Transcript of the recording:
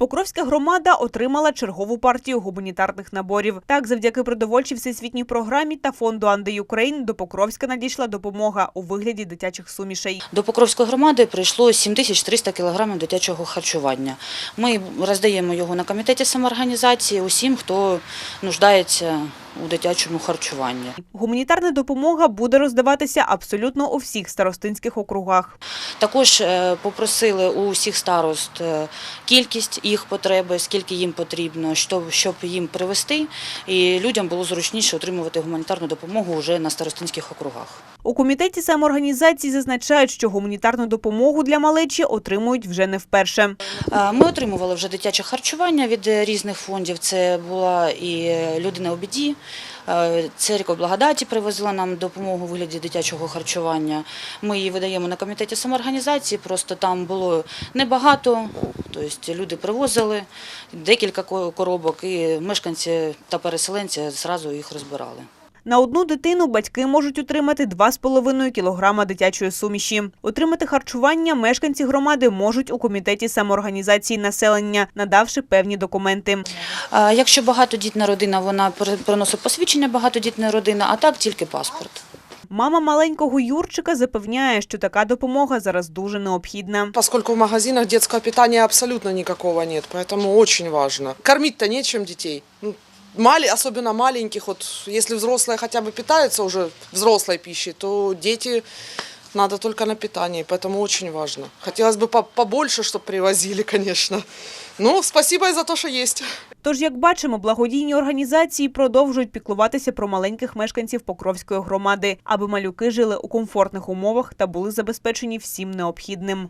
Покровська громада отримала чергову партію гуманітарних наборів. Так, завдяки продовольчій всесвітній програмі та фонду Анди Україн до Покровська надійшла допомога у вигляді дитячих сумішей. До Покровської громади прийшло 7300 кілограмів дитячого харчування. Ми роздаємо його на комітеті самоорганізації усім, хто нуждається у дитячому харчуванні. Гуманітарна допомога буде роздаватися абсолютно у всіх старостинських округах. Також е, попросили у всіх старост е, кількість їх потреби, скільки їм потрібно, щоб, щоб їм привезти, і людям було зручніше отримувати гуманітарну допомогу вже на старостинських округах. У комітеті самоорганізації зазначають, що гуманітарну допомогу для малечі отримують вже не вперше. Е, Ми отримували вже дитяче харчування від е, різних фондів. Це була і людина у біді. е, Церква благодаті привезла нам допомогу у вигляді дитячого харчування. Ми її видаємо на комітеті самоорганізації, просто там було небагато. Тобто люди привозили декілька коробок, і мешканці та переселенці зразу їх розбирали. На одну дитину батьки можуть отримати 2,5 кілограма дитячої суміші. Отримати харчування мешканці громади можуть у комітеті самоорганізації населення, надавши певні документи. Якщо багатодітна родина, вона при- приносить посвідчення багатодітної родини, а так тільки паспорт. Мама маленького Юрчика запевняє, що така допомога зараз дуже необхідна. Поскольку в магазинах детского питания абсолютно никакого нет, поэтому очень важно. Кормить-то нечем детей Ну, мали- особенно маленьких, вот если взрослые хотя бы питаются уже взрослой пищей, то дети надо только на питании, поэтому очень важно. Хотелось бы по- побольше, чтобы привозили, конечно. Ну, спасибо и за то, что есть. Тож, як бачимо, благодійні організації продовжують піклуватися про маленьких мешканців Покровської громади, аби малюки жили у комфортних умовах та були забезпечені всім необхідним.